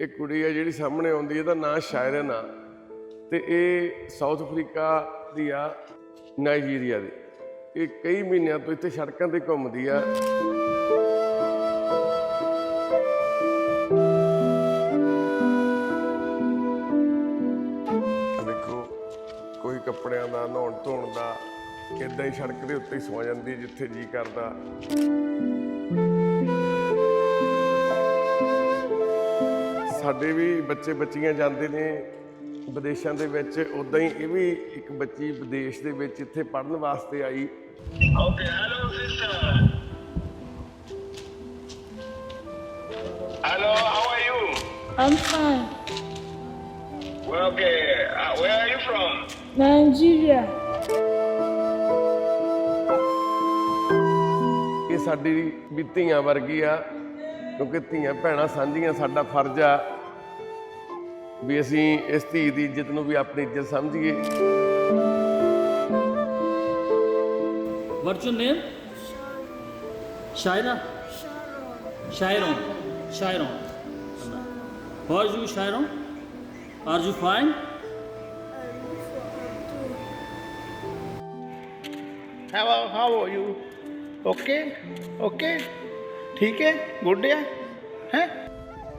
ਇਹ ਕੁੜੀ ਆ ਜਿਹੜੀ ਸਾਹਮਣੇ ਆਉਂਦੀ ਇਹਦਾ ਨਾਂ ਸ਼ਾਇਰਨ ਆ ਤੇ ਇਹ ਸਾਊਥ ਅਫਰੀਕਾ ਦੀ ਆ, ਨਾਈਜੀਰੀਆ ਦੀ। ਇਹ ਕਈ ਮਹੀਨਿਆਂ ਤੋਂ ਇੱਥੇ ਸੜਕਾਂ ਤੇ ਘੁੰਮਦੀ ਆ। ਦੇਖੋ, ਕੋਈ ਕੱਪੜਿਆਂ ਦਾ ਨਹਾਉਣ ਧੋਣ ਦਾ ਇਦਾਂ ਹੀ ਸੜਕ ਦੇ ਉੱਤੇ ਹੀ ਸੌ ਜਾਂਦੀ ਜਿੱਥੇ ਜੀ ਕਰਦਾ। ਸਾਡੇ ਵੀ ਬੱਚੇ ਬੱਚੀਆਂ ਜਾਂਦੇ ਨੇ ਵਿਦੇਸ਼ਾਂ ਦੇ ਵਿੱਚ ਉਦਾਂ ਹੀ ਇਹ ਵੀ ਇੱਕ ਬੱਚੀ ਵਿਦੇਸ਼ ਦੇ ਵਿੱਚ ਇੱਥੇ ਪੜ੍ਹਨ ਵਾਸਤੇ ਆਈ Okay, hello, sister. Hello, how are you? I'm fine. Well, okay, uh, where are you from? Nigeria. ਇਹ ਸਾਡੀ ਵੀ ਧੀਆਂ ਵਰਗੀ ਆ ਕਿਉਂਕਿ ਧੀਆਂ ਭੈਣਾਂ ਸਾਂਝੀਆਂ ਸਾਡਾ ਫਰਜ਼ ਆ ਵੀ ਅਸੀਂ ਇਸ ਧੀ ਦੀ ਇੱਜ਼ਤ ਨੂੰ ਵੀ ਆਪਣੀ ਇੱਜ਼ਤ ਸਮਝੀਏ What's your name? Shaira? Shairon. Shairon. How are you, Shairon? Are you fine? How, how are you? Okay? Okay? ਠੀਕ ਹੈ ਗੁੱਡ ਹੈ ਹੈ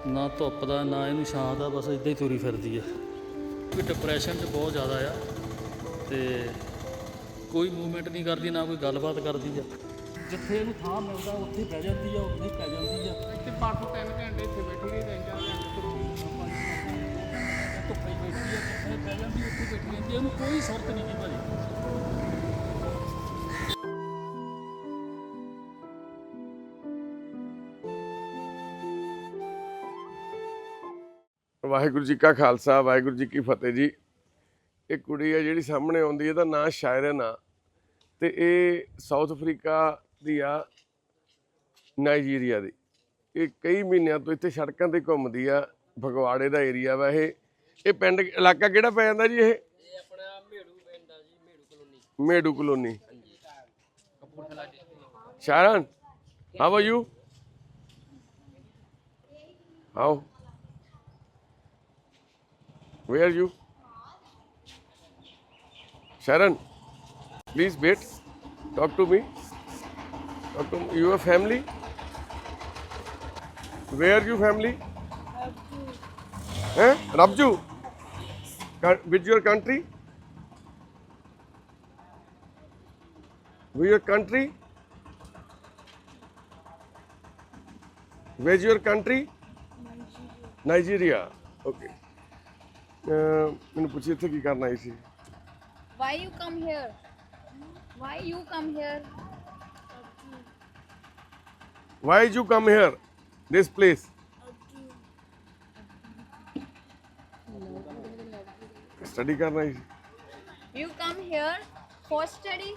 ਨਾ ਧੁੱਪ ਦਾ ਨਾ ਇਹਨੂੰ ਛਾਂ ਦਾ ਬਸ ਇਦਾਂ ਹੀ ਤੁਰੀ ਫਿਰਦੀ ਆ। ਕੋਈ ਡਿਪਰੈਸ਼ਨ 'ਚ ਬਹੁਤ ਜ਼ਿਆਦਾ ਆ ਤੇ ਕੋਈ ਮੂਵਮੈਂਟ ਨਹੀਂ ਕਰਦੀ ਨਾ ਕੋਈ ਗੱਲਬਾਤ ਕਰਦੀ ਆ। ਜਿੱਥੇ ਇਹਨੂੰ ਥਾਂ ਮਿਲਦਾ ਉੱਥੇ ਬਹਿ ਜਾਂਦੀ ਆ ਉੱਥੇ ਪੈ ਜਾਂਦੀ ਆ। ਇੱਥੇ ਪੱਟ ਤੋਂ ਤਿੰਨ ਘੰਟੇ ਇੱਥੇ ਬੈਠੀ ਰਹੀ ਤਿੰਨ ਚਾਰ ਘੰਟੇ ਧੁੱਪੇ ਬੈਠੀ ਆ ਜਿੱਥੇ ਬਹਿ ਜਾਂਦੀ ਉੱਥੇ ਬੈਠੀ ਰਹਿੰਦੀ ਆ, ਕੋਈ ਸੁਰਤ ਨਹੀਂ ਕੀ ਭਾਜੀ। ਵਾਹਿਗੁਰੂ ਜੀ ਕਾ ਖਾਲਸਾ ਵਾਹਿਗੁਰੂ ਜੀ ਕੀ ਫਤਿਹ ਜੀ। ਇਹ ਕੁੜੀ ਹੈ ਜਿਹੜੀ ਸਾਹਮਣੇ ਆਉਂਦੀ ਇਹਦਾ ਨਾਂ ਸ਼ਾਇਰਨ ਆ ਤੇ ਇਹ ਸਾਊਥ ਅਫਰੀਕਾ ਦੀ ਆ ਨਾਈਜੀਰੀਆ ਦੀ। ਇਹ ਕਈ ਮਹੀਨਿਆਂ ਤੋਂ ਇੱਥੇ ਸੜਕਾਂ ਤੇ ਘੁੰਮਦੀ ਆ ਫਗਵਾੜੇ ਦਾ ਏਰੀਆ ਵਾ ਇਹ। ਇਹ ਪਿੰਡ ਇਲਾਕਾ ਕਿਹੜਾ ਪੈ ਜਾਂਦਾ ਜੀ ਇਹ? ਇਹ ਆਪਣਾ ਮੇੜੂ ਪਿੰਡ ਆ ਜੀ Meru colony. Medu colony. Kapurthala district Sharon, how are you? How? Where are you? Sharon, please wait. Talk to me. Talk to me. Your family? Where are you family? Eh? Rabju? With your country? With your country? Where's your country? Nigeria. Nigeria. Okay. ਮੈਨੂੰ ਪੁੱਛੀ ਇੱਥੇ ਕੀ ਕਰਨ ਆਈ ਸੀ you come here? Why you come here? Why did you come here? This place? Study ਕਰਨ ਆਈ ਸੀ You come here for study?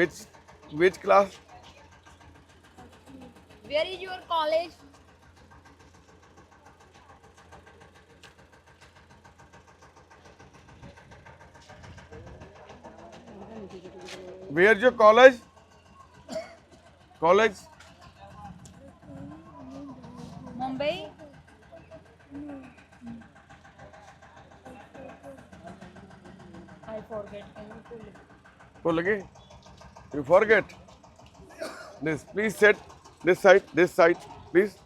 which which class Where is your college? Where your college college Mumbai I you forget this please set this side this side please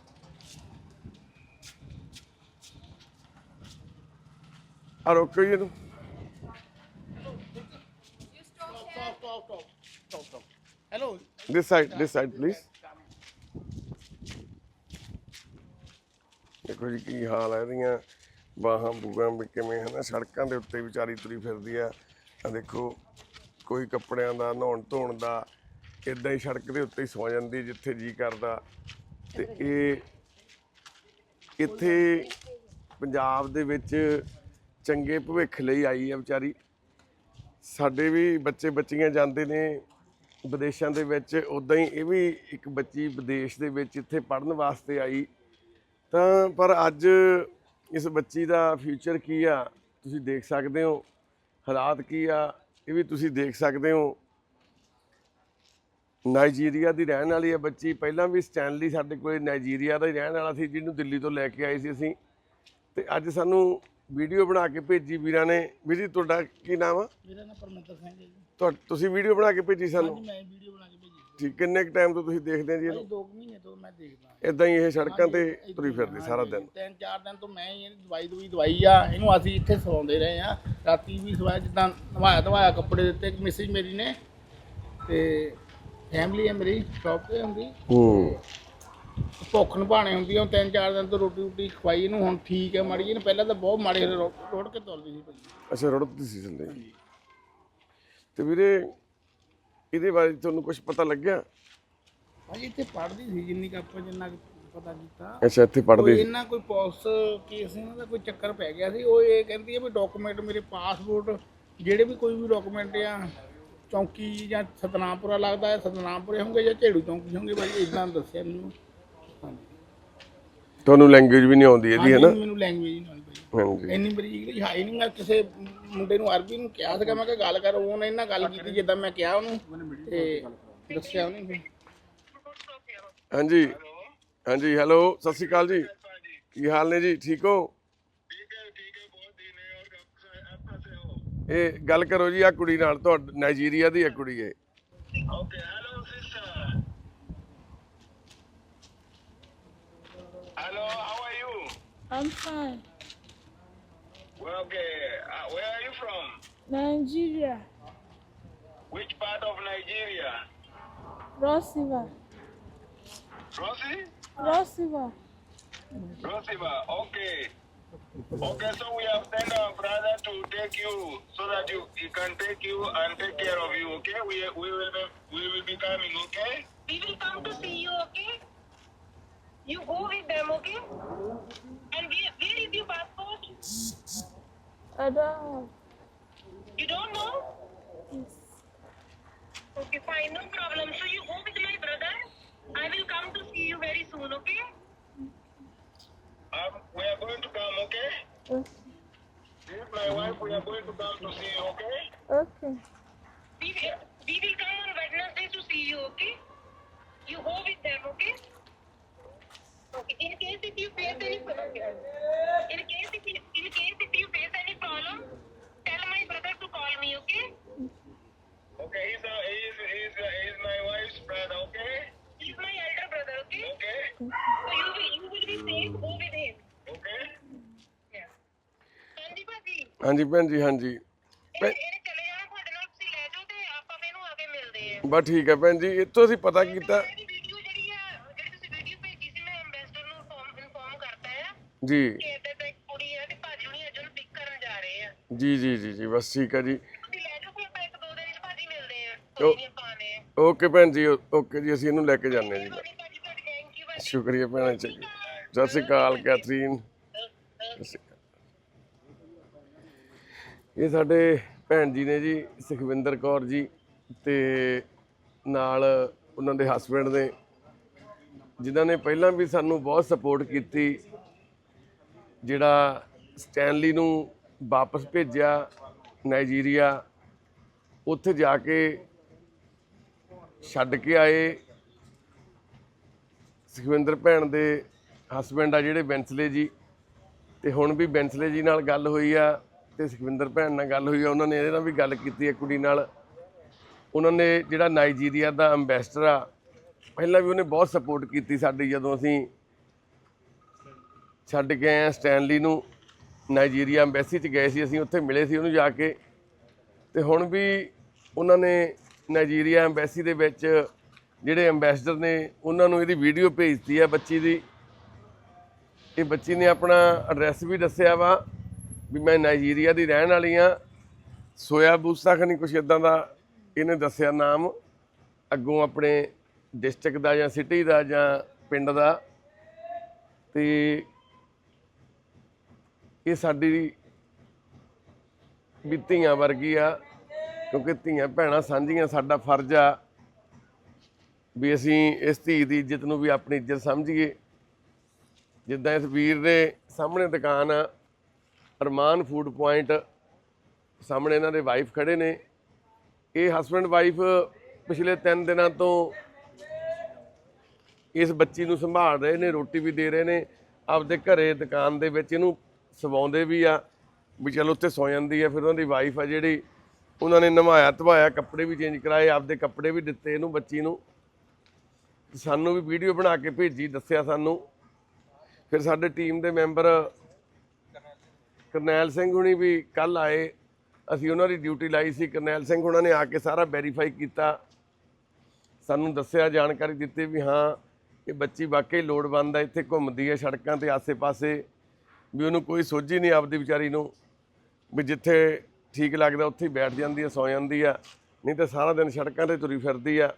और okay तुम hello this side this side, please. ਦੇਖੋ ਜੀ, ਕੀ ਹਾਲ ਹੈ ਇਹਦੀਆਂ? ਬਾਹਾਂ ਬੂਗਾਂ ਵੀ ਕਿਵੇਂ ਹਨਾ? ਸੜਕਾਂ ਦੇ ਉੱਤੇ ਵਿਚਾਰੀ ਤੁਰੀ ਫਿਰਦੀ ਆ। ਆ ਦੇਖੋ, ਕੋਈ ਕੱਪੜਿਆਂ ਦਾ, ਨਹਾਉਣ ਧੋਣ ਦਾ ਇਦਾਂ ਹੀ ਸੜਕ ਦੇ ਉੱਤੇ ਹੀ ਸੌ ਜਾਂਦੀ ਜਿੱਥੇ ਜੀ ਕਰਦਾ। ਤੇ ਇਹ ਇੱਥੇ ਪੰਜਾਬ ਦੇ ਵਿੱਚ ਚੰਗੇ ਭਵਿੱਖ ਲਈ ਆਈ ਹੈ ਵਿਚਾਰੀ। ਸਾਡੇ ਵੀ ਬੱਚੇ ਬੱਚੀਆਂ ਜਾਂਦੇ ਨੇ। ਵਿਦੇਸ਼ਾਂ ਦੇ ਵਿੱਚ ਉਦਾਂ ਹੀ ਇਹ ਵੀ ਇੱਕ ਬੱਚੀ ਵਿਦੇਸ਼ ਦੇ ਵਿੱਚ ਇੱਥੇ ਪੜ੍ਹਨ ਵਾਸਤੇ ਆਈ। ਤਾਂ ਪਰ ਅੱਜ ਇਸ ਬੱਚੀ ਦਾ ਫਿਊਚਰ ਕੀ ਆ, ਤੁਸੀਂ ਦੇਖ ਸਕਦੇ ਹੋ। ਹਾਲਾਤ ਕੀ ਆ, ਇਹ ਵੀ ਤੁਸੀਂ ਦੇਖ ਸਕਦੇ ਹੋ। ਨਾਈਜੀਰੀਆ ਦੀ ਰਹਿਣ ਵਾਲੀ ਹੈ ਬੱਚੀ। ਪਹਿਲਾਂ ਵੀ ਸਟੈਨਲੀ ਸਾਡੇ ਕੋਲ ਨਾਈਜੀਰੀਆ ਦਾ ਹੀ ਰਹਿਣ ਵਾਲਾ ਸੀ, ਜਿਹਨੂੰ ਦਿੱਲੀ ਤੋਂ ਲੈ ਕੇ ਆਏ ਸੀ ਅਸੀਂ। ਤੇ ਅੱਜ ਸਾਨੂੰ ਵੀਡੀਓ ਬਣਾ ਕੇ ਭੇਜੀ ਵੀਰਾਂ ਨੇ। ਵੀਰ ਜੀ ਤੁਹਾਡਾ ਕੀ ਨਾਮ ਆ? ਮੇਰਾ ਨਾਮ ਪਰਮਿੰਦਰ ਸਿੰਘ ਹੈ ਜੀ। ਤੁਹਾ- ਤੁਸੀਂ ਵੀਡੀਓ ਬਣਾ ਕੇ ਭੇਜੀ ਸਾਨੂੰ? ਮੈਂ ਵੀਡੀਓ ਬਣਾ ਕੇ ਭੇਜੀ। ਠੀਕ ਕਿੰਨੇ ਕ ਟਾਈਮ ਤੋਂ ਤੁਸੀਂ ਦੇਖਦੇ ਆ ਜੀ ਇਹਨੂੰ? 2 ਮਹੀਨੇ ਤੋਂ ਮੈਂ ਦੇਖਦਾ। ਇਦਾਂ ਹੀ ਇਹ ਸੜਕਾਂ ਤੇ ਤੁਰੀ ਫਿਰਦੀ ਸਾਰਾ ਦਿਨ। ਤਿੰਨ ਚਾਰ ਦਿਨ ਤੋਂ ਮੈਂ ਹੀ ਇਹਨੂੰ ਦਵਾਈ ਦਵਾਈ ਦਵਾਈ ਆ। ਇਹਨੂੰ ਅਸੀਂ ਇੱਥੇ ਸਵਾਉਂਦੇ ਰਹੇ ਆ। ਰਾਤੀ ਵੀ ਸਵਾਇਆ ਜਿੱਦਾਂ ਨਵਾਇਆ ਧਵਾਇਆ ਕੱਪੜੇ ਦਿੱਤੇ ਇੱਕ ਮਿਸਿਸ ਮੇਰੀ ਨੇ। ਤੇ ਫੈਮਿਲੀ ਹੈ ਮੇਰੀ ਸ਼ੌਪ ਤੇ ਹੁੰਦੀ। ਹੂੰ। ਭੁੱਖ ਨਿਭਾਣੇ ਹੁੰਦੀ ਆ ਹੁਣ ਤਿੰਨ ਚਾਰ ਦਿਨ ਤੋਂ ਰੋਟੀ ਰੋਟੀ ਖਵਾਈ ਇਹਨੂੰ ਹੁਣ ਠੀਕ ਹੈ ਮਾੜੀ ਜੀ ਪਹਿਲਾਂ ਤਾਂ ਬਹੁਤ ਮਾੜੇ ਰੋ- ਰੋੜ ਕੇ ਤੁਰਦੀ ਸੀ ਭਾਈ। ਅੱਛਾ ਰੁੜਦੀ ਸੀ ਥੱਲੇ ਤੇ ਵੀਰੇ ਇਹਦੇ ਬਾਰੇ ਤੁਹਾਨੂੰ ਕੁਝ ਪਤਾ ਲੱਗਿਆ? ਭਾਜੀ ਇੱਥੇ ਪੜ੍ਹਦੀ ਸੀ ਜਿੰਨੀ ਕੁ ਆਪਾਂ ਜਿੰਨਾ ਕੁ ਪਤਾ ਕੀਤਾ। ਅੱਛਾ ਇੱਥੇ ਕੋਈ ਸੀ। ਇਹਨਾਂ ਕੋਈ ਪੁਲਿਸ ਕੇਸ ਇਹਨਾਂ ਦਾ ਕੋਈ ਚੱਕਰ ਪੈ ਗਿਆ ਸੀ। ਉਹ ਇਹ ਕਹਿੰਦੀ ਹੈ ਵੀ ਡਾਕੂਮੈਂਟ ਮੇਰੇ ਪਾਸਪੋਰਟ ਜਿਹੜੇ ਵੀ ਕੋਈ ਵੀ ਡਾਕੂਮੈਂਟ ਆ ਚੌਂਕੀ ਜਾਂ ਸਤਨਾਮਪੁਰਾ ਲੱਗਦਾ ਹੈ ਸਤਨਾਮਪੁਰੇ ਹੋਣਗੇ ਜਾਂ ਝੇੜੂ ਚੌਂਕੀ ਹੋਣਗੇ ਭਾਈ ਇਦਾਂ ਦੱਸਿਆ ਮੈਨੂੰ। ਤੁਹਾਨੂੰ ਲੈਂਗੁਏਜ ਵੀ ਨਹੀਂ ਆਉਂਦੀ ਇਹਦੀ ਹੈ ਨਾ? ਮੈਨੂੰ ਲੈਂਗੁਏਜ ਨਹੀਂ ਆਉਂਦੀ ਹਾਂਜੀ। ਇੰਨੀ ਬਰੀਕ ਦੀ ਹਾਈ ਨਹੀਂ ਮੈਂ ਕਿਸੇ ਮੁੰਡੇ ਨੂੰ ਅਰਬੀ ਨੂੰ ਕਿਹਾ ਸੀਗਾ ਮੈਂ ਕਿਹਾ ਗੱਲ ਕਰ ਉਹਨੇ ਇਹਨਾਂ ਗੱਲ ਕੀਤੀ ਜਿੱਦਾਂ ਮੈਂ ਕਿਹਾ ਉਹਨੂੰ ਤੇ ਦੱਸਿਆ ਉਹਨੇ ਫਿਰ। ਹਾਂਜੀ ਹਾਂਜੀ ਹੈਲੋ ਸਤਿ ਸ਼੍ਰੀ ਅਕਾਲ ਜੀ। ਕੀ ਹਾਲ ਨੇ ਜੀ ਠੀਕ ਹੋ? ਇਹ ਗੱਲ ਕਰੋ ਜੀ ਆ ਕੁੜੀ ਨਾਲ ਤੁਹਾਡੀ ਨਾਈਜੀਰੀਆ ਦੀ ਆ ਕੁੜੀ ਇਹ। Okay I'm fine. Well, okay, uh, where are you from? Nigeria. Which part of Nigeria? Rosiva. Rossi? Rosiva. Rosiva, okay. Okay, so we have sent our brother to take you so that you he can take you and take care of you, okay? We we will be we will be coming, okay? We will come to see you, okay? You go with them, okay? And where, where is your passport? I don't have. You don't know? Yes. Okay, fine, no problem. So you go with my brother. I will come to see you very soon, okay? Um, we are going to come, okay? Okay. This is my wife. We are going to come to see you, okay? Okay. ਹਾਂਜੀ ਭੈਣ ਜੀ ਹਾਂਜੀ। ਇਹ ਇਹਨੇ ਚਲੇ ਜਾਣਾ ਤੁਹਾਡੇ ਨਾਲ ਤੁਸੀਂ ਲੈ ਜਾਓ ਤੇ ਆਪਾਂ ਇਹਨੂੰ ਆ ਕੇ ਮਿਲਦੇ ਆ। ਬਸ ਠੀਕ ਹੈ ਭੈਣ ਜੀ ਇੱਥੋਂ ਅਸੀਂ ਪਤਾ ਕੀਤਾ ਇਹਦੀ ਵੀਡੀਓ ਜਿਹੜੀ ਆ ਜਿਹੜੀ ਤੁਸੀਂ ਵੀਡੀਓ ਭੇਜੀ ਸੀ ਮੈਂ ਐਮਬੈਸਡਰ ਨੂੰ ਇਨਫੋਰਮ ਇਨਫੋਰਮ ਕਰਤਾ ਆ। ਜੀ। ਕਿ ਏਦਾਂ ਏਦਾਂ ਇੱਕ ਕੁੜੀ ਆ ਤੇ ਭਾਜੀ ਹੁਣੀ ਅੱਜ ਉਹਨੂੰ ਪਿਕ ਕਰਨ ਜਾ ਰਹੇ ਆ। ਜੀ ਜੀ ਜੀ ਜੀ ਬਸ ਠੀਕ ਹੈ ਜੀ। ਤੁਸੀਂ ਲੈ ਜਾਓ ਫਿਰ ਆਪਾਂ ਇੱਕ ਦੋ ਦਿਨ ਚ ਭਾਜੀ ਮਿਲਦੇ ਆ ਕੋਈ ਨਹੀਂ ਆਪਾਂ ਆਨੇ ਆ। ਓਕੇ ਭੈਣ ਜੀ ਓਕੇ ਜੀ ਅਸੀਂ ਇਹਨੂੰ ਲੈ ਕੇ ਜਾਂਦੇ ਹਾਂ ਜੀ ਭਾਜੀ ਭਾਜੀ ਤੁਹਾਡੀ ਥੈਂਕ ਯੂ ਭਾਜੀ। ਸ਼ੁਕਰੀਆ ਭੈਣ ਜੀ। ਸਤਿ ਸ਼੍ਰੀ ਅਕਾਲ ਕੈਥਰੀਨ ਸਤਿ ਸ਼੍ਰੀ ਅਕਾਲ। ਇਹ ਸਾਡੇ ਭੈਣ ਜੀ ਨੇ ਜੀ, ਸੁਖਵਿੰਦਰ ਕੌਰ ਜੀ ਤੇ ਨਾਲ ਉਹਨਾਂ ਦੇ ਹਸਬੰਡ ਨੇ, ਜਿਨ੍ਹਾਂ ਨੇ ਪਹਿਲਾਂ ਵੀ ਸਾਨੂੰ ਬਹੁਤ ਸਪੋਰਟ ਕੀਤੀ, ਜਿਹੜਾ ਸਟੈਨਲੀ ਨੂੰ ਵਾਪਸ ਭੇਜਿਆ ਨਾਈਜੀਰੀਆ, ਉੱਥੇ ਜਾ ਕੇ ਛੱਡ ਕੇ ਆਏ। ਸੁਖਵਿੰਦਰ ਭੈਣ ਦੇ ਹਸਬੰਡ ਆ ਜਿਹੜੇ ਬੈਂਸਲੇ ਜੀ, ਤੇ ਹੁਣ ਵੀ ਬੈਂਸਲੇ ਜੀ ਨਾਲ ਗੱਲ ਹੋਈ ਆ। ਤੇ ਸੁਖਵਿੰਦਰ ਭੈਣ ਨਾਲ ਗੱਲ ਹੋਈ ਆ, ਉਹਨਾਂ ਨੇ ਇਹਦੇ ਨਾਲ ਵੀ ਗੱਲ ਕੀਤੀ ਹੈ ਕੁੜੀ ਨਾਲ। ਉਹਨਾਂ ਨੇ ਜਿਹੜਾ ਨਾਈਜੀਰੀਆ ਦਾ ਐਮਬੈਸਡਰ ਆ, ਪਹਿਲਾਂ ਵੀ ਉਹਨੇ ਬਹੁਤ ਸਪੋਰਟ ਕੀਤੀ ਸਾਡੀ ਜਦੋਂ ਅਸੀਂ ਛੱਡ ਕੇ ਆਏ ਆ ਸਟੈਨਲੀ ਨੂੰ। ਨਾਈਜੀਰੀਆ ਐਮਬੈਸੀ 'ਚ ਗਏ ਸੀ, ਅਸੀਂ ਉੱਥੇ ਮਿਲੇ ਸੀ ਉਹਨੂੰ ਜਾ ਕੇ। ਤੇ ਹੁਣ ਵੀ ਉਹਨਾਂ ਨੇ ਨਾਈਜੀਰੀਆ ਐਮਬੈਸੀ ਦੇ ਵਿੱਚ ਜਿਹੜੇ ਐਮਬੈਸਡਰ ਨੇ, ਉਹਨਾਂ ਨੂੰ ਇਹਦੀ ਵੀਡੀਓ ਭੇਜਤੀ ਆ ਬੱਚੀ ਦੀ। ਇਹ ਬੱਚੀ ਨੇ ਆਪਣਾ ਐਡਰੈਸ ਵੀ ਦੱਸਿਆ ਵਾ। ਵੀ ਮੈਂ ਨਾਈਜੀਰੀਆ ਦੀ ਰਹਿਣ ਵਾਲੀ ਆ ਸੋਇਆ ਬੂਸਾ ਖਣੀ ਕੁਛ ਇਦਾਂ ਦਾ ਇਹਨੇ ਦੱਸਿਆ ਨਾਮ। ਅੱਗੋਂ ਆਪਣੇ ਡਿਸਟ੍ਰਿਕਟ ਦਾ ਜਾਂ ਸਿਟੀ ਦਾ ਜਾਂ ਪਿੰਡ ਦਾ। ਤੇ ਇਹ ਸਾਡੀ ਵੀ ਧੀਆਂ ਵਰਗੀ ਆ, ਕਿਉਂਕਿ ਧੀਆਂ ਭੈਣਾਂ ਸਾਂਝੀਆਂ ਸਾਡਾ ਫਰਜ਼ ਆ ਵੀ ਅਸੀਂ ਇਸ ਧੀ ਦੀ ਇੱਜ਼ਤ ਨੂੰ ਵੀ ਆਪਣੀ ਇੱਜ਼ਤ ਸਮਝੀਏ। ਜਿੱਦਾਂ ਇਸ ਵੀਰ ਦੇ ਸਾਹਮਣੇ ਦੁਕਾਨ ਆ ਅਰਮਾਨ ਫੂਡ ਪੁਆਇੰਟ ਸਾਹਮਣੇ ਇਹਨਾਂ ਦੇ ਵਾਈਫ ਖੜੇ ਨੇ। ਇਹ ਹਸਬੰਡ ਵਾਈਫ ਪਿਛਲੇ 3 ਦਿਨਾਂ ਤੋਂ ਇਸ ਬੱਚੀ ਨੂੰ ਸੰਭਾਲ ਰਹੇ ਨੇ, ਰੋਟੀ ਵੀ ਦੇ ਰਹੇ ਨੇ। ਆਪਦੇ ਘਰੇ ਦੁਕਾਨ ਦੇ ਵਿੱਚ ਇਹਨੂੰ ਸਵਾਉਂਦੇ ਵੀ ਆ ਵੀ ਚਲੋ ਉੱਥੇ ਸੌ ਜਾਂਦੀ ਆ। ਫਿਰ ਉਹਨਾਂ ਦੀ ਵਾਈਫ ਆ ਜਿਹੜੀ, ਉਹਨਾਂ ਨੇ ਨਵਾਇਆ ਧਵਾਇਆ, ਕੱਪੜੇ ਵੀ ਚੇਂਜ ਕਰਾਏ, ਆਪਦੇ ਕੱਪੜੇ ਵੀ ਦਿੱਤੇ ਇਹਨੂੰ, ਬੱਚੀ ਨੂੰ। ਸਾਨੂੰ ਵੀ ਵੀਡੀਓ ਬਣਾ ਕੇ ਭੇਜੀ, ਦੱਸਿਆ ਸਾਨੂੰ। ਫਿਰ ਸਾਡੇ ਟੀਮ ਦੇ ਮੈਂਬਰ ਕਰਨੈਲ ਸਿੰਘ ਹੁਣੀ ਵੀ ਕੱਲ ਆਏ। ਅਸੀਂ ਉਹਨਾਂ ਦੀ ਡਿਊਟੀ ਲਾਈ ਸੀ। ਕਰਨੈਲ ਸਿੰਘ ਹੁਣਾਂ ਨੇ ਆ ਕੇ ਸਾਰਾ ਵੈਰੀਫਾਈ ਕੀਤਾ। ਸਾਨੂੰ ਦੱਸਿਆ, ਜਾਣਕਾਰੀ ਦਿੱਤੀ ਵੀ ਹਾਂ, ਇਹ ਬੱਚੀ ਵਾਕਈ ਲੋੜਵੰਦ ਹੈ ਇੱਥੇ ਘੁੰਮਦੀ ਹੈ ਸੜਕਾਂ ਤੇ ਆਸੇ-ਪਾਸੇ। ਵੀ ਉਹਨੂੰ ਕੋਈ ਸੋਝੀ ਨਹੀਂ ਆਪਦੀ ਵਿਚਾਰੀ ਨੂੰ। ਵੀ ਜਿੱਥੇ ਠੀਕ ਲੱਗਦਾ, ਉੱਥੇ ਹੀ ਬੈਠ ਜਾਂਦੀ ਹੈ ਸੌ ਜਾਂਦੀ ਆ। ਨਹੀਂ ਤਾਂ ਸਾਰਾ ਦਿਨ ਸੜਕਾਂ ਤੇ ਤੁਰੀ ਫਿਰਦੀ ਆ।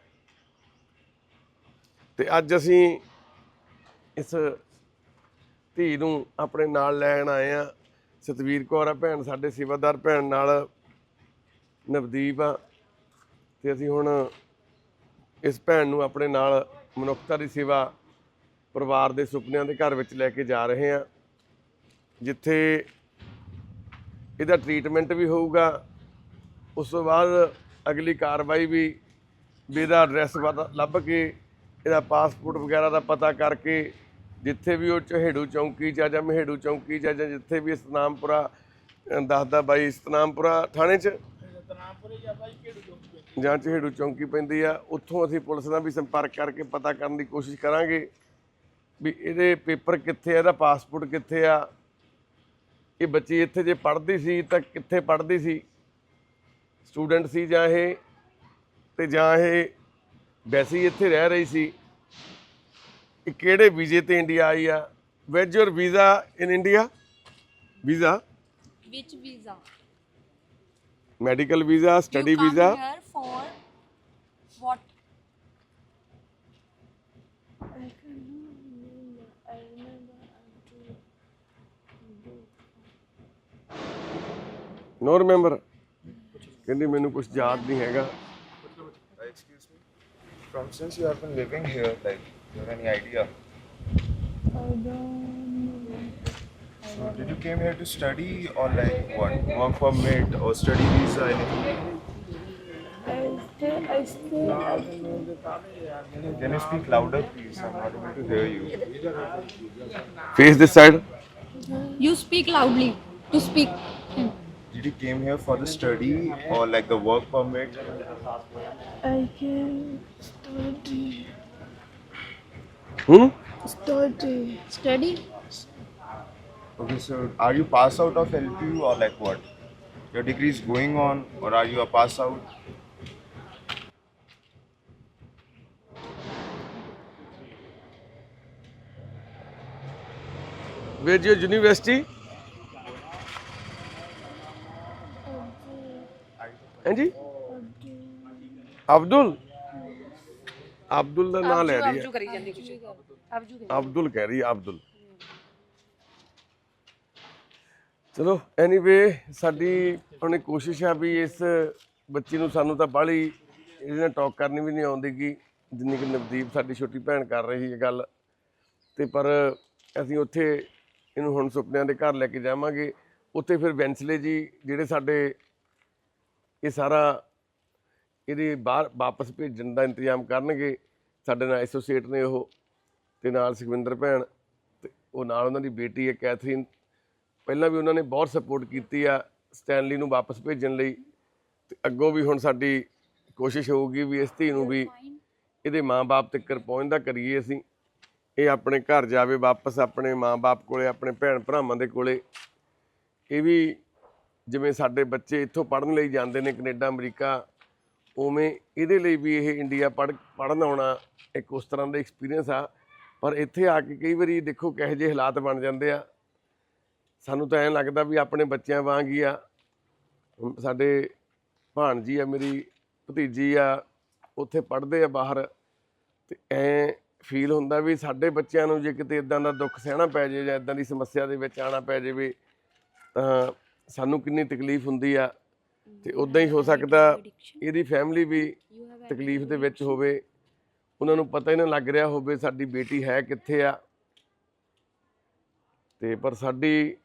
ਤੇ ਅੱਜ ਅਸੀਂ ਇਸ ਧੀ ਨੂੰ ਆਪਣੇ ਨਾਲ ਲੈਣ ਆਏ ਆ। ਸਤਵੀਰ ਕੌਰ ਆ ਭੈਣ, ਸਾਡੇ ਸੇਵਾਦਾਰ ਭੈਣ ਨਾਲ ਨਵਦੀਪ ਆ। ਤੇ ਅਸੀਂ ਹੁਣ ਇਸ ਭੈਣ ਨੂੰ ਆਪਣੇ ਨਾਲ ਮਨੁੱਖਤਾ ਦੀ ਸੇਵਾ ਪਰਿਵਾਰ ਦੇ ਸੁਪਨਿਆਂ ਦੇ ਘਰ ਵਿੱਚ ਲੈ ਕੇ ਜਾ ਰਹੇ ਹਾਂ ਜਿੱਥੇ ਇਹਦਾ ਟ੍ਰੀਟਮੈਂਟ ਵੀ ਹੋਊਗਾ, ਉਸ ਤੋਂ ਬਾਅਦ ਅਗਲੀ ਕਾਰਵਾਈ ਵੀ ਵੀ ਇਹਦਾ ਐਡਰੈਸ ਲੱਭ ਕੇ ਇਹਦਾ ਪਾਸਪੋਰਟ ਵਗੈਰਾ ਦਾ ਪਤਾ ਕਰਕੇ ਜਿੱਥੇ ਵੀ ਉਹ ਚਹੇੜੂ ਚੌਂਕੀ ਆ ਜਾਂ ਮਹੇੜੂ ਚੌਂਕੀ ਆ ਜਾਂ ਜਿੱਥੇ ਵੀ ਸਤਨਾਮਪੁਰਾ ਅਹ ਦੱਸਦਾ ਬਾਈ ਸਤਨਾਮਪੁਰਾ ਥਾਣੇ 'ਚ? ਤਨਾਪੁਰੇ ਜਾਂ ਬਾਈ ਕਿਹੜੀ ਚੌਂਕੀ ਜਾਂ ਚਹੇੜੂ ਚੌਂਕੀ ਪੈਂਦੀ ਆ ਉੱਥੋਂ ਅਸੀਂ ਪੁਲਿਸ ਨਾਲ ਵੀ ਸੰਪਰਕ ਕਰਕੇ ਪਤਾ ਕਰਨ ਦੀ ਕੋਸ਼ਿਸ਼ ਕਰਾਂਗੇ ਵੀ ਇਹਦੇ ਪੇਪਰ ਕਿੱਥੇ ਆ ਇਹਦਾ ਪਾਸਪੋਰਟ ਕਿੱਥੇ ਆ ਇਹ ਬੱਚੀ ਇੱਥੇ ਜੇ ਪੜ੍ਹਦੀ ਸੀ ਤਾਂ ਕਿੱਥੇ ਪੜ੍ਹਦੀ ਸੀ? ਸਟੂਡੈਂਟ ਸੀ ਜਾਂ ਇਹ ਤੇ ਜਾਂ ਇਹ ਵੈਸੇ ਹੀ ਇੱਥੇ ਰਹਿ ਰਹੀ ਸੀ। ਇਹ ਕਿਹੜੇ ਵੀਜ਼ੇ ਤੇ ਇੰਡੀਆ ਆਈ ਆ ਵੈਜ ਔਰ visa in India visa Which visa? Medical visa study you come visa here for what? No remember ਕਹਿੰਦੀ ਮੈਨੂੰ ਕੁਝ ਯਾਦ ਨਹੀਂ ਹੈਗਾ me. From since you have been living here, like, do You have any idea? I don't know. So did you came here to study or like what? Work permit or study visa? Anything? I still, I still. Can you speak louder, please? I'm not able to hear you. Face this side. You speak loudly to speak. Did you came here for the study or like the work permit? I came study. Hmm? Study. Study? Okay, so are you pass out of LPU or like what? Your degree is going on or are you a pass out? Where's your university? Andy? Abdul. Abdul? Abdul ਦਾ ਨਾਮ ਲੈ ਰਹੀ ਹੈ। ਕਰੀ ਜਾਂਦੀ ਕੁਛ। ਅਬਜੂ ਅਬਦੁਲ ਕਹਿ ਰਹੀ ਹੈ ਅਬਦੁਲ। ਚਲੋ ਐਨੀਵੇ ਸਾਡੀ ਉਹਨੇ ਕੋਸ਼ਿਸ਼ ਆ ਵੀ ਇਸ ਬੱਚੀ ਨੂੰ ਸਾਨੂੰ ਤਾਂ ਬਾਹਲੀ ਇਹਦੇ ਨਾਲ ਟਾਕ ਕਰਨੀ ਵੀ ਨਹੀਂ ਆਉਂਦੀ ਗੀ ਜਿੰਨੀ ਕਿ ਨਵਦੀਪ ਸਾਡੀ ਛੋਟੀ ਭੈਣ ਕਰ ਰਹੀ ਹੈ ਗੱਲ। ਤੇ ਪਰ ਅਸੀਂ ਉੱਥੇ ਇਹਨੂੰ ਹੁਣ ਸੁਪਨਿਆਂ ਦੇ ਘਰ ਲੈ ਕੇ ਜਾਵਾਂਗੇ। ਉੱਥੇ ਫਿਰ ਵੈਂਸਲੇ ਜੀ ਜਿਹੜੇ ਸਾਡੇ ਇਹ ਸਾਰਾ ਇਹਦੇ ਬਾਹਰ ਵਾਪਸ ਭੇਜਣ ਦਾ ਇੰਤਜ਼ਾਮ ਕਰਨਗੇ। ਸਾਡੇ ਨਾਲ ਐਸੋਸੀਏਟ ਨੇ ਉਹ ਤੇ ਨਾਲ ਸੁਖਵਿੰਦਰ ਭੈਣ ਤੇ ਉਹ ਨਾਲ ਉਹਨਾਂ ਦੀ ਬੇਟੀ ਹੈ ਕੈਥਰੀਨ। ਪਹਿਲਾਂ ਵੀ ਉਹਨਾਂ ਨੇ ਬਹੁਤ ਸਪੋਰਟ ਕੀਤੀ ਆ ਸਟੈਨਲੀ ਨੂੰ ਵਾਪਸ ਭੇਜਣ ਲਈ ਤੇ ਅੱਗੋਂ ਵੀ ਹੁਣ ਸਾਡੀ ਕੋਸ਼ਿਸ਼ ਹੋਊਗੀ ਵੀ ਇਸ ਧੀ ਨੂੰ ਵੀ ਇਹਦੇ ਮਾਂ-ਬਾਪ ਤੱਕ ਪਹੁੰਚਦਾ ਕਰੀਏ ਅਸੀਂ। ਇਹ ਆਪਣੇ ਘਰ ਜਾਵੇ ਵਾਪਸ ਆਪਣੇ ਮਾਂ-ਬਾਪ ਕੋਲੇ, ਆਪਣੇ ਭੈਣ ਭਰਾਵਾਂ ਦੇ ਕੋਲੇ। ਇਹ ਵੀ ਜਿਵੇਂ ਸਾਡੇ ਬੱਚੇ ਇੱਥੋਂ ਪੜ੍ਹਨ ਲਈ ਜਾਂਦੇ ਨੇ ਕੈਨੇਡਾ, ਅਮਰੀਕਾ ਉਵੇਂ ਇਹਦੇ ਲਈ ਵੀ ਇਹ ਇੰਡੀਆ ਪੜ੍ਹ, ਪੜ੍ਹਨ ਆਉਣਾ ਇੱਕ ਉਸ ਤਰ੍ਹਾਂ ਦਾ ਐਕਸਪੀਰੀਅੰਸ ਆ। ਪਰ ਇੱਥੇ ਆ ਕੇ ਕਈ ਵਾਰੀ ਦੇਖੋ ਕਿਹੋ ਜਿਹੇ ਹਾਲਾਤ ਬਣ ਜਾਂਦੇ ਆ। ਸਾਨੂੰ ਤਾਂ ਐਂ ਲੱਗਦਾ ਵੀ ਆਪਣੇ ਬੱਚਿਆਂ ਵਾਂਗ ਹੀ ਆ। ਹੁਣ ਸਾਡੇ ਭਾਣਜੀ ਆ, ਮੇਰੀ ਭਤੀਜੀ ਆ, ਉੱਥੇ ਪੜ੍ਹਦੇ ਆ ਬਾਹਰ। ਤੇ ਐ ਫੀਲ ਹੁੰਦਾ ਵੀ ਸਾਡੇ ਬੱਚਿਆਂ ਨੂੰ ਜੇ ਕਿਤੇ ਇਦਾਂ ਦਾ ਦੁੱਖ ਸਹਿਣਾ ਪੈ ਜਾਏ ਜਾਂ ਇਦਾਂ ਦੀ ਸਮੱਸਿਆ ਦੇ ਵਿੱਚ ਆਣਾ ਪੈ ਜਾਵੇ, ਤਾਂ ਸਾਨੂੰ ਕਿੰਨੀ ਤਕਲੀਫ ਹੁੰਦੀ ਆ। ਤੇ ਉਦਾਂ ਹੀ ਹੋ ਸਕਦਾ ਇਹਦੀ ਫੈਮਿਲੀ ਵੀ ਤਕਲੀਫ ਦੇ ਵਿੱਚ ਹੋਵੇ। ਉਹਨਾਂ ਨੂੰ ਪਤਾ ਹੀ ਨਾ ਲੱਗ ਰਿਹਾ ਹੋਵੇ ਸਾਡੀ ਬੇਟੀ ਹੈ ਕਿੱਥੇ ਆ। ਤੇ ਪਰ ਸਾਡੀ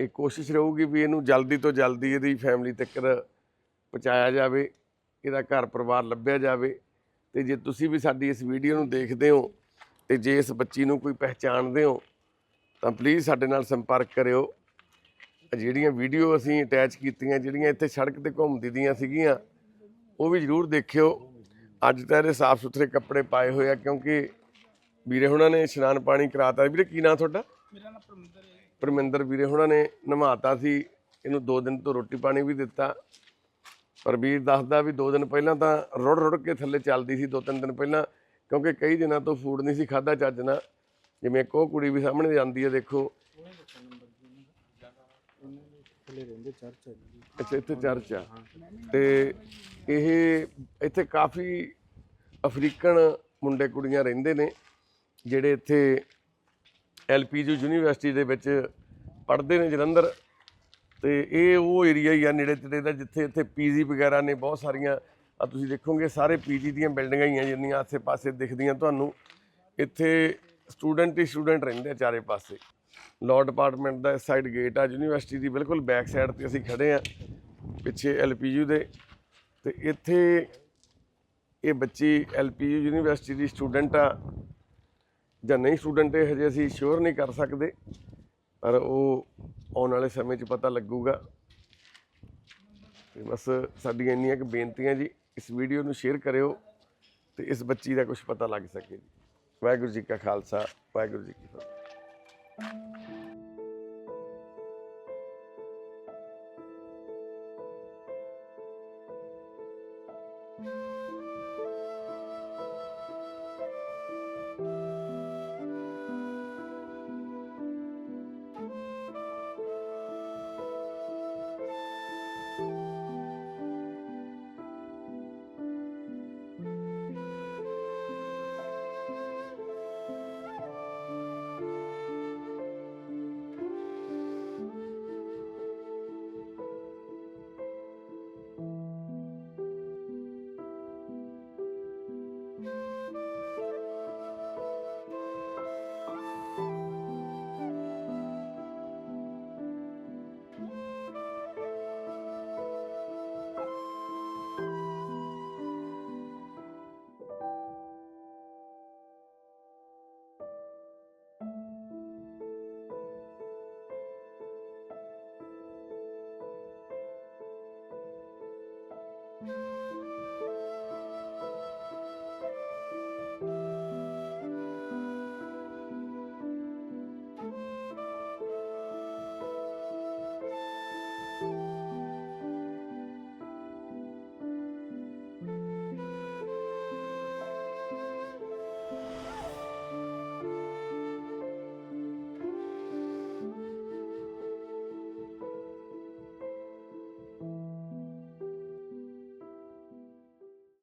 ਇਹ ਕੋਸ਼ਿਸ਼ ਰਹੂਗੀ ਵੀ ਇਹਨੂੰ ਜਲਦੀ ਤੋਂ ਜਲਦੀ ਇਹਦੀ ਫੈਮਿਲੀ ਤੱਕ ਪਹੁੰਚਾਇਆ ਜਾਵੇ ਇਹਦਾ ਘਰ ਪਰਿਵਾਰ ਲੱਭਿਆ ਜਾਵੇ। ਤੇ ਜੇ ਤੁਸੀਂ ਵੀ ਸਾਡੀ ਇਸ ਵੀਡੀਓ ਨੂੰ ਦੇਖਦੇ ਹੋ ਤੇ ਜੇ ਇਸ ਬੱਚੀ ਨੂੰ ਕੋਈ ਪਹਿਚਾਣਦੇ ਹੋ ਤਾਂ ਪਲੀਜ਼ ਸਾਡੇ ਨਾਲ ਸੰਪਰਕ ਕਰਿਓ। ਜਿਹੜੀਆਂ ਵੀਡੀਓ ਅਸੀਂ ਅਟੈਚ ਕੀਤੀਆਂ ਜਿਹੜੀਆਂ ਇੱਥੇ ਸੜਕ ਤੇ ਘੁੰਮਦੀ ਦੀਆਂ ਸੀਗੀਆਂ ਉਹ ਵੀ ਜ਼ਰੂਰ ਦੇਖਿਓ। ਅੱਜ ਤਾਂ ਇਹਦੇ ਸਾਫ਼ ਸੁਥਰੇ ਕੱਪੜੇ ਪਾਏ ਹੋਏ ਆ ਕਿਉਂਕਿ ਵੀਰੇ ਹੁਣਾਂ ਨੇ ਇਸ਼ਨਾਨ ਪਾਣੀ ਕਰਾਤਾ। ਵੀਰੇ ਕੀ ਨਾਂ ਤੁਹਾਡਾ? ਮੇਰਾ ਨਾਮ ਪਰਮਿੰਦਰ ਹੈ। ਪਰਮਿੰਦਰ ਵੀਰੇ ਹੁਣਾਂ ਨੇ ਨਮਾਤਾ ਸੀ ਇਹਨੂੰ ਦੋ ਦਿਨ ਤੋਂ ਰੋਟੀ ਪਾਣੀ ਵੀ ਦਿੱਤਾ। ਪਰ ਵੀਰ ਦੱਸਦਾ ਵੀ ਦੋ ਦਿਨ ਪਹਿਲਾਂ ਤਾਂ ਰੁੜ ਰੁੜ ਕੇ ਥੱਲੇ ਚੱਲਦੀ ਸੀ ਦੋ ਤਿੰਨ ਦਿਨ ਪਹਿਲਾਂ ਕਿਉਂਕਿ ਕਈ ਦਿਨਾਂ ਤੋਂ ਫੂਡ ਨਹੀਂ ਸੀ ਖਾਦਾ ਚੱਜ ਨਾਲ। ਜਿਵੇਂ ਇੱਕ ਉਹ ਕੁੜੀ ਵੀ ਸਾਹਮਣੇ ਜਾਂਦੀ ਹੈ ਦੇਖੋ। ਅੱਛਾ ਇੱਥੇ ਚਰਚ ਆ। ਤੇ ਇਹ ਇੱਥੇ ਕਾਫੀ ਅਫਰੀਕਨ ਮੁੰਡੇ ਕੁੜੀਆਂ ਰਹਿੰਦੇ ਨੇ ਜਿਹੜੇ ਇੱਥੇ ਐਲਪੀਯੂ ਯੂਨੀਵਰਸਿਟੀ ਦੇ ਵਿੱਚ ਪੜ੍ਹਦੇ ਨੇ ਜਲੰਧਰ। ਤੇ ਇਹ ਉਹ ਏਰੀਆ ਹੀ ਆ ਨੇੜੇ ਤੇੜੇ ਦਾ ਜਿੱਥੇ ਇੱਥੇ ਪੀਜੀ ਵਗੈਰਾ ਨੇ ਬਹੁਤ ਸਾਰੀਆਂ ਆ ਤੁਸੀਂ ਦੇਖੋਗੇ ਸਾਰੇ ਪੀਜੀ ਦੀਆਂ ਬਿਲਡਿੰਗਾਂ ਹੀ ਆ ਜਿੰਨੀਆਂ ਆਸੇ-ਪਾਸੇ ਦਿਖਦੀਆਂ ਤੁਹਾਨੂੰ। ਇੱਥੇ ਸਟੂਡੈਂਟ ਹੀ ਸਟੂਡੈਂਟ ਰਹਿੰਦੇ ਆ ਚਾਰੇ ਪਾਸੇ। ਲਾਅ ਡਿਪਾਰਟਮੈਂਟ ਦਾ ਇਸ ਸਾਈਡ ਗੇਟ ਆ ਯੂਨੀਵਰਸਿਟੀ ਦੀ ਬਿਲਕੁਲ ਬੈਕ ਸਾਈਡ ਤੇ ਅਸੀਂ ਖੜੇ ਆ ਪਿੱਛੇ ਐਲਪੀਯੂ ਦੇ ਤੇ ਇੱਥੇ ਇਹ ਬੱਚੀ ਐਲਪੀਯੂ ਯੂਨੀਵਰਸਿਟੀ ਦੀ ਸਟੂਡੈਂਟ ਆ, ਜਾਂ ਨਹੀਂ ਸਟੂਡੈਂਟ ਇਹ ਹਜੇ ਅਸੀਂ ਸ਼ੋਰ ਨਹੀਂ ਕਰ ਸਕਦੇ, ਪਰ ਉਹ ਆਉਣ ਵਾਲੇ ਸਮੇਂ 'ਚ ਪਤਾ ਲੱਗੂਗਾ। ਤੇ ਬਸ ਸਾਡੀਆਂ ਇੰਨੀਆਂ ਕਿ ਬੇਨਤੀਆਂ ਜੀ, ਇਸ ਵੀਡੀਓ ਨੂੰ ਸ਼ੇਅਰ ਕਰਿਓ ਤੇ ਇਸ ਬੱਚੀ ਦਾ ਕੁਝ ਪਤਾ ਲੱਗ ਸਕੇ। ਜੀ ਵਾਹਿਗੁਰੂ ਜੀ ਕਾ ਖਾਲਸਾ, ਵਾਹਿਗੁਰੂ ਜੀ ਕੀ ਫਤਿਹ। Thank you.